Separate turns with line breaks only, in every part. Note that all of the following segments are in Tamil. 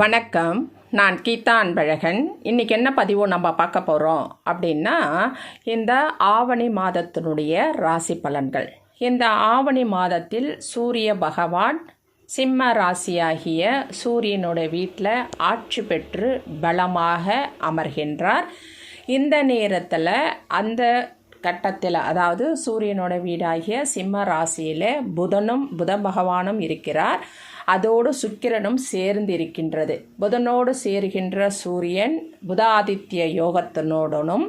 வணக்கம். நான் கீதா அன்பழகன். இன்றைக்கி என்ன பதிவு நம்ம பார்க்க போகிறோம் அப்படின்னா இந்த ஆவணி மாதத்தினுடைய ராசி பலன்கள். இந்த ஆவணி மாதத்தில் சூரிய பகவான் சிம்ம ராசியாகிய சூரியனுடைய வீட்டில் ஆட்சி பெற்று பலமாக அமர்கின்றார். இந்த நேரத்தில் அந்த கட்டத்தில் அதாவது சூரியனோட வீடாகிய சிம்ம ராசியில் புதனும் புத பகவானும் இருக்கிறார். அதோடு சுக்கிரனும் சேர்ந்து இருக்கின்றது புதனோடு சேருகின்ற சூரியன் புதாதித்ய யோகத்தினோடனும்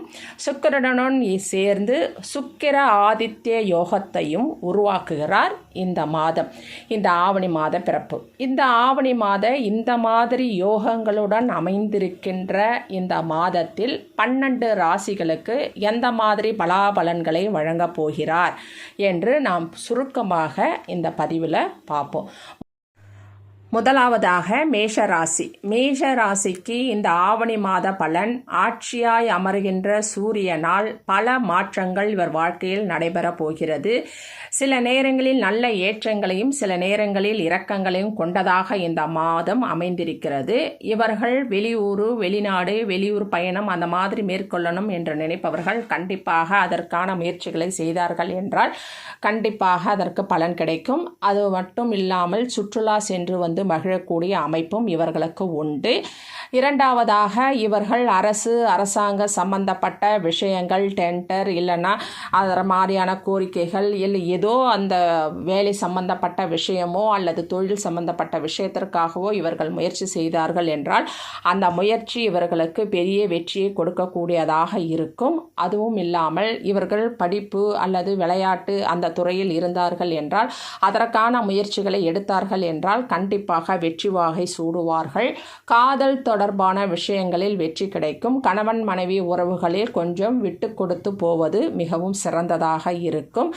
சுக்கிரனுடன் சேர்ந்து சுக்கிர ஆதித்ய யோகத்தையும் உருவாக்குகிறார் இந்த மாதம். இந்த ஆவணி மாத பிறப்பு. இந்த ஆவணி மாத இந்த மாதிரி யோகங்களுடன் அமைந்திருக்கின்ற இந்த மாதத்தில் பன்னெண்டு ராசிகளுக்கு எந்த மாதிரி பலாபலன்களை வழங்கப் போகிறார் என்று நாம் சுருக்கமாக இந்த பதிவில் பார்ப்போம். முதலாவதாக மேஷராசி. மேஷராசிக்கு இந்த ஆவணி மாத பலன் ஆட்சியாய் அமர்கின்ற சூரியனால் பல மாற்றங்கள் இவர் வாழ்க்கையில் நடைபெறப் போகிறது. சில நேரங்களில் நல்ல ஏற்றங்களையும் சில நேரங்களில் இரக்கங்களையும் கொண்டதாக இந்த மாதம் அமைந்திருக்கிறது. இவர்கள் வெளியூர் வெளிநாடு வெளியூர் பயணம் அந்த மாதிரி மேற்கொள்ளணும் என்று நினைப்பவர்கள் கண்டிப்பாக அதற்கான முயற்சிகளை செய்தார்கள் என்றால் கண்டிப்பாக அதற்கு பலன் கிடைக்கும். அது மட்டும் இல்லாமல் சுற்றுலா சென்று வந்து வந்து மகிழக்கூடிய அமைப்பும் இவர்களுக்கு உண்டு. இரண்டாவதாக இவர்கள் அரசு அரசாங்க சம்பந்தப்பட்ட விஷயங்கள் டெண்டர் இல்லைன்னா அதர மாதிரியான கோரிக்கைகள் இல்லை ஏதோ அந்த வேலை சம்பந்தப்பட்ட விஷயமோ அல்லது தொழில் சம்பந்தப்பட்ட விஷயத்திற்காகவோ இவர்கள் முயற்சி செய்தார்கள் என்றால் அந்த முயற்சி இவர்களுக்கு பெரிய வெற்றியை கொடுக்கக்கூடியதாக இருக்கும். அதுவும் இல்லாமல் இவர்கள் படிப்பு அல்லது விளையாட்டு அந்த துறையில் இருந்தார்கள் என்றால் அதற்கான முயற்சிகளை எடுத்தார்கள் என்றால் கண்டிப்பாக வெற்றி வாகை சூடுவார்கள். காதல் தொ தொடர்பான விஷயங்களில் வெற்றி கிடைக்கும். கணவன் மனைவி உறவுகளில் கொஞ்சம் விட்டு கொடுத்து போவது மிகவும் சிறந்ததாக இருக்கும்.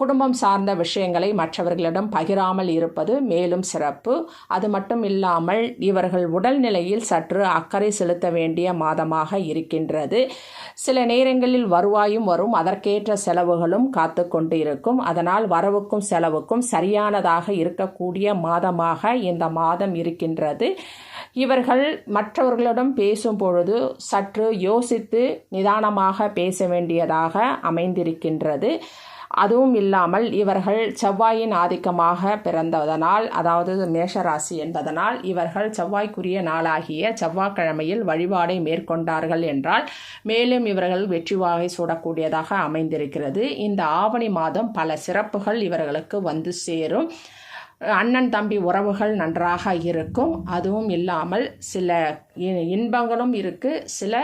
குடும்பம் சார்ந்த விஷயங்களை மற்றவர்களிடம் பகிராமல் இருப்பது மேலும் சிறப்பு. அது மட்டும் இல்லாமல் இவர்கள் உடல்நிலையில் சற்று அக்கறை செலுத்த வேண்டிய மாதமாக இருக்கின்றது. சில நேரங்களில் வருவாயும் வரும். அதற்கேற்ற செலவுகளும் காத்து கொண்டு இருக்கும் அதனால் வரவுக்கும் செலவுக்கும் சரியானதாக இருக்கக்கூடிய மாதமாக இந்த மாதம் இருக்கின்றது. இவர்கள் மற்றவர்களிடம் பேசும் பொழுது சற்று யோசித்து நிதானமாக பேச வேண்டியதாக அமைந்திருக்கின்றது. அதுவும் இல்லாமல் இவர்கள் செவ்வாயின் ஆதிக்கமாக பிறந்ததனால் அதாவது மேஷராசி என்பதனால் இவர்கள் செவ்வாய்க்குரிய நாளாகிய செவ்வாய்க்கிழமையில் வழிபாடை மேற்கொண்டார்கள் என்றால் மேலும் இவர்கள் வெற்றி வாகை சூடக்கூடியதாக அமைந்திருக்கிறது. இந்த ஆவணி மாதம் பல சிறப்புகள் இவர்களுக்கு வந்து சேரும். அண்ணன் தம்பி உறவுகள் நன்றாக இருக்கும். அதுவும் இல்லாமல் சில இன்பங்களும் இருக்குது சில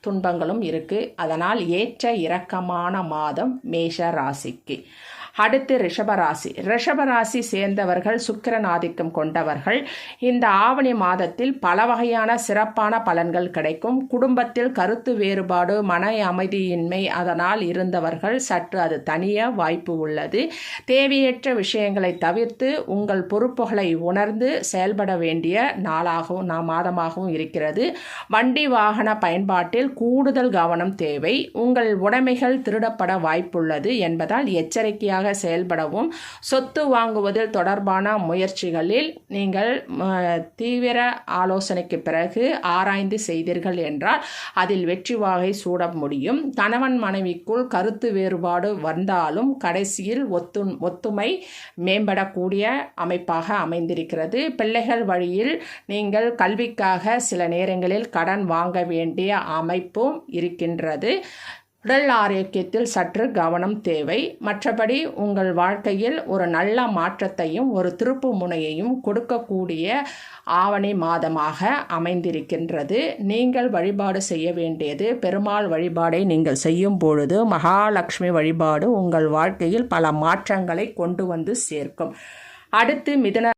துன்பங்களும் இருக்குது அதனால் ஏற்ற இறக்கமான மாதம் மேஷ ராசிக்கு. அடுத்து ரிஷபராசி. ரிஷபராசி சேர்ந்தவர்கள் சுக்கிரன் ஆதிக்கம் கொண்டவர்கள். இந்த ஆவணி மாதத்தில் பல வகையான சிறப்பான பலன்கள் கிடைக்கும். குடும்பத்தில் கருத்து வேறுபாடு மன அமைதியின்மை அதனால் இருந்தவர்கள் சற்று அது தனிய வாய்ப்பு உள்ளது. தேவையற்ற விஷயங்களை தவிர்த்து உங்கள் பொறுப்புகளை உணர்ந்து செயல்பட வேண்டிய நாளாகவும் மாதமாகவும் இருக்கிறது. வண்டி வாகன பயன்பாட்டில் கூடுதல் கவனம் தேவை. உங்கள் உடைமைகள் திருடப்பட வாய்ப்புள்ளது என்பதால் எச்சரிக்கையாக சரியாக செயல்படவும் சொத்து வாங்குவதில் தொடர்பான முயற்சிகளில் நீங்கள் தீவிர ஆலோசனைக்கு பிறகு ஆராய்ந்து செய்தீர்கள் என்றால் அதில் வெற்றி வாகை சூட முடியும். கணவன் மனைவிக்குள் கருத்து வேறுபாடு வந்தாலும் கடைசியில் ஒத்து ஒத்துமை மேம்படக்கூடிய அமைப்பாக அமைந்திருக்கிறது. பிள்ளைகள் வழியில் நீங்கள் கல்விக்காக சில நேரங்களில் கடன் வாங்க வேண்டிய அமைப்பும் இருக்கின்றது. உடல் ஆரோக்கியத்தில் சற்று கவனம் தேவை. மற்றபடி உங்கள் வாழ்க்கையில் ஒரு நல்ல மாற்றத்தையும் ஒரு திருப்பு முனையையும் கொடுக்கக்கூடிய ஆவணி மாதமாக அமைந்திருக்கின்றது. நீங்கள் வழிபாடு செய்ய வேண்டியது பெருமாள் வழிபாடை நீங்கள் செய்யும் பொழுது மகாலட்சுமி வழிபாடு உங்கள் வாழ்க்கையில் பல மாற்றங்களை கொண்டு வந்து சேர்க்கும். அடுத்து மிதன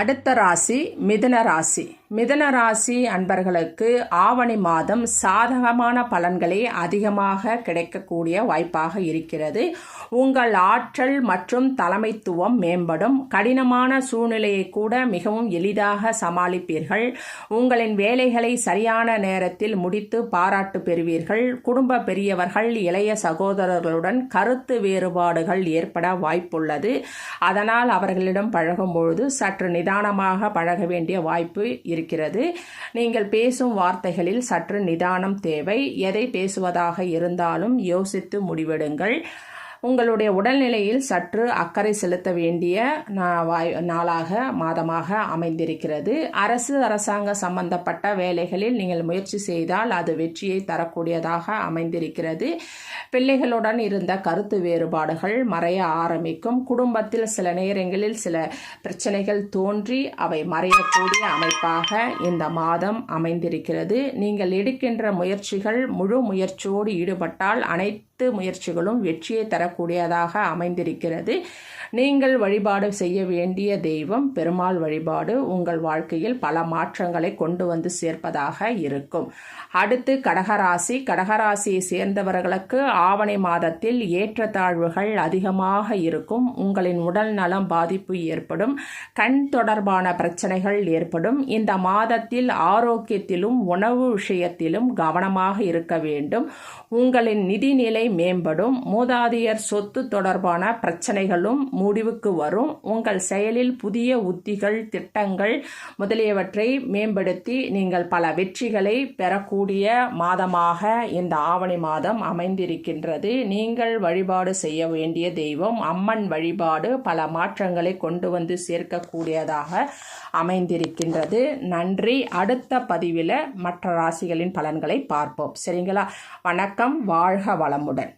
அடுத்த ராசி மிதுன ராசி. மிதனராசி அன்பர்களுக்கு ஆவணி மாதம் சாதகமான பலன்களே அதிகமாக கிடைக்கக்கூடிய வாய்ப்பாக இருக்கிறது. உங்கள் ஆற்றல் மற்றும் தலைமைத்துவம் மேம்படும். கடினமான சூழ்நிலையை கூட மிகவும் எளிதாக சமாளிப்பீர்கள். உங்களின் வேலைகளை சரியான நேரத்தில் முடித்து பாராட்டு பெறுவீர்கள். குடும்ப பெரியவர்கள் இளைய சகோதரர்களுடன் கருத்து வேறுபாடுகள் ஏற்பட வாய்ப்புள்ளது. அதனால் அவர்களிடம் பழகும் பொழுது சற்று நிதானமாக பழக வேண்டிய வாய்ப்பு இருக்கிறது. நீங்கள் பேசும் வார்த்தைகளில் சற்று நிதானம் தேவை. எதை பேசுவதாக இருந்தாலும் யோசித்து முடிவெடுங்கள். உங்களுடைய உடல்நிலையில் சற்று அக்கறை செலுத்த வேண்டிய நா- வாய்- நாளாக மாதமாக அமைந்திருக்கிறது. அரசு அரசாங்க சம்பந்தப்பட்ட வேலைகளில் நீங்கள் முயற்சி செய்தால் அது வெற்றியை தரக்கூடியதாக அமைந்திருக்கிறது. பிள்ளைகளுடன் இருந்த கருத்து வேறுபாடுகள் மறைய ஆரம்பிக்கும். குடும்பத்தில் சில நேரங்களில் சில பிரச்சனைகள் தோன்றி அவை மறையக்கூடிய அமைப்பாக இந்த மாதம் அமைந்திருக்கிறது. நீங்கள் எடுக்கின்ற முயற்சிகள் முழு முயற்சியோடு ஈடுபட்டால் அனைத்து முயற்சிகளும் வெற்றியை தரக்கூடியதாக அமைந்திருக்கிறது. நீங்கள் வழிபாடு செய்ய வேண்டிய தெய்வம் பெருமாள் வழிபாடு உங்கள் வாழ்க்கையில் பல மாற்றங்களை கொண்டு வந்து சேர்ப்பதாக இருக்கும். அடுத்து கடகராசி. கடகராசியை சேர்ந்தவர்களுக்கு ஆவணி மாதத்தில் ஏற்றத்தாழ்வுகள் அதிகமாக இருக்கும். உங்களின் உடல் நலம் பாதிப்பு ஏற்படும். கண் தொடர்பான பிரச்சனைகள் ஏற்படும். இந்த மாதத்தில் ஆரோக்கியத்திலும் உணவு விஷயத்திலும் கவனமாக இருக்க வேண்டும். உங்களின் நிதிநிலை மேம்படும். மூதாதையர் சொத்து தொடர்பான பிரச்சனைகளும் முடிவுக்கு வரும். உங்கள் செயலில் புதிய உத்திகள் திட்டங்கள் முதலியவற்றை மேம்படுத்தி நீங்கள் பல வெற்றிகளை பெறக்கூடிய மாதமாக இந்த ஆவணி மாதம் அமைந்திருக்கின்றது. நீங்கள் வழிபாடு செய்ய வேண்டிய தெய்வம் அம்மன் வழிபாடு பல மாற்றங்களை கொண்டு வந்து சேர்க்கக்கூடியதாக அமைந்திருக்கின்றது. நன்றி. அடுத்த பதிவில் மற்ற ராசிகளின் பலன்களை பார்ப்போம். சரிங்களா? வணக்கம். வாழ்க வளமுடன்.